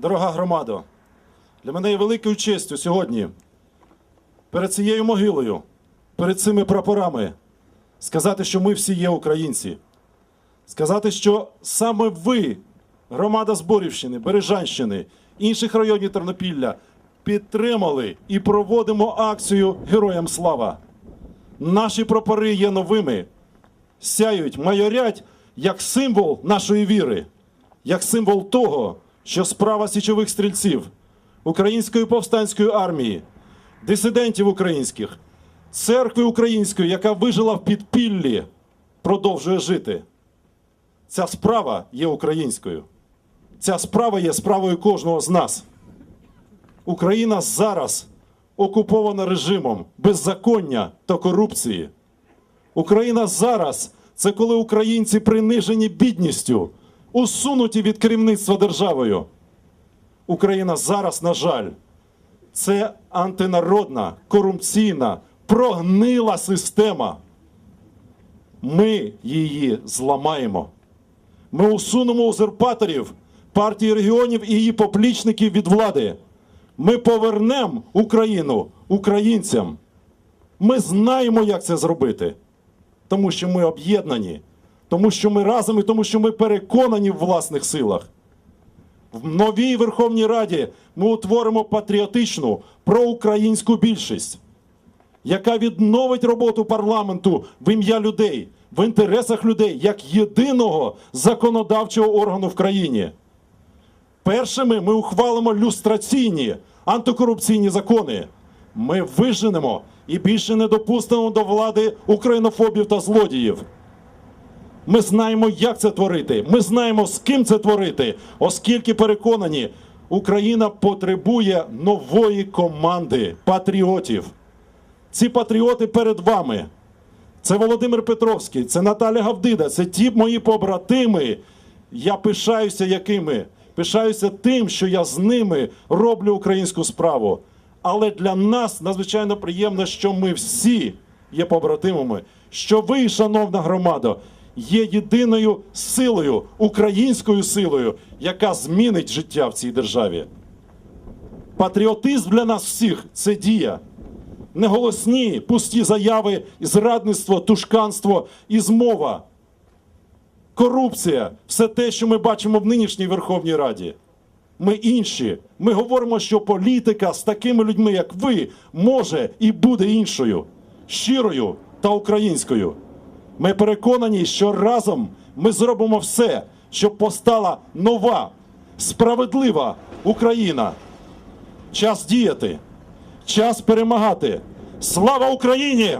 Дорога громадо, для мене є великою честю сьогодні перед цією могилою, перед цими прапорами сказати, що ми всі є українці. Сказати, що саме ви, громада Зборівщини, Бережанщини, інших районів Тернопілля, підтримали і проводимо акцію Героям Слава. Наші прапори є новими, сяють, майорять як символ нашої віри, як символ того, що справа січових стрільців, української повстанської армії, дисидентів українських, церкви української, яка вижила в підпіллі, продовжує жити. Ця справа є українською. Ця справа є справою кожного з нас. Україна зараз окупована режимом беззаконня та корупції. Україна зараз це коли українці принижені бідністю, усунуті від керівництва державою. Україна зараз, на жаль, це антинародна, корупційна, прогнила система. Ми її зламаємо. Ми усунемо узурпаторів партії регіонів і її поплічників від влади. Ми повернемо Україну українцям. Ми знаємо, як це зробити, тому що ми об'єднані, тому що ми разом і тому, що ми переконані в власних силах. В новій Верховній Раді ми утворимо патріотичну проукраїнську більшість, яка відновить роботу парламенту в ім'я людей, в інтересах людей як єдиного законодавчого органу в країні. Першими ми ухвалимо люстраційні антикорупційні закони. Ми виженемо і більше не допустимо до влади українофобів та злодіїв. Ми знаємо, як це творити. Ми знаємо, з ким це творити, оскільки переконані, Україна потребує нової команди патріотів. Ці патріоти перед вами. Це Володимир Петровський, це Наталя Гавдида, це ті мої побратими. Я пишаюся якими. Пишаюся тим, що я з ними роблю українську справу. Але для нас надзвичайно приємно, що ми всі є побратимами, що ви, шановна громада, є єдиною силою, українською силою, яка змінить життя в цій державі. Патріотизм для нас всіх це дія. Не голосні, пусті заяви, зрадництво, тушканство і змова. Корупція все те, що ми бачимо в нинішній Верховній Раді. Ми інші. Ми говоримо, що політика з такими людьми, як ви, може і буде іншою, щирою та українською. Ми переконані, що разом ми зробимо все, щоб постала нова, справедлива Україна. Час діяти, час перемагати. Слава Україні!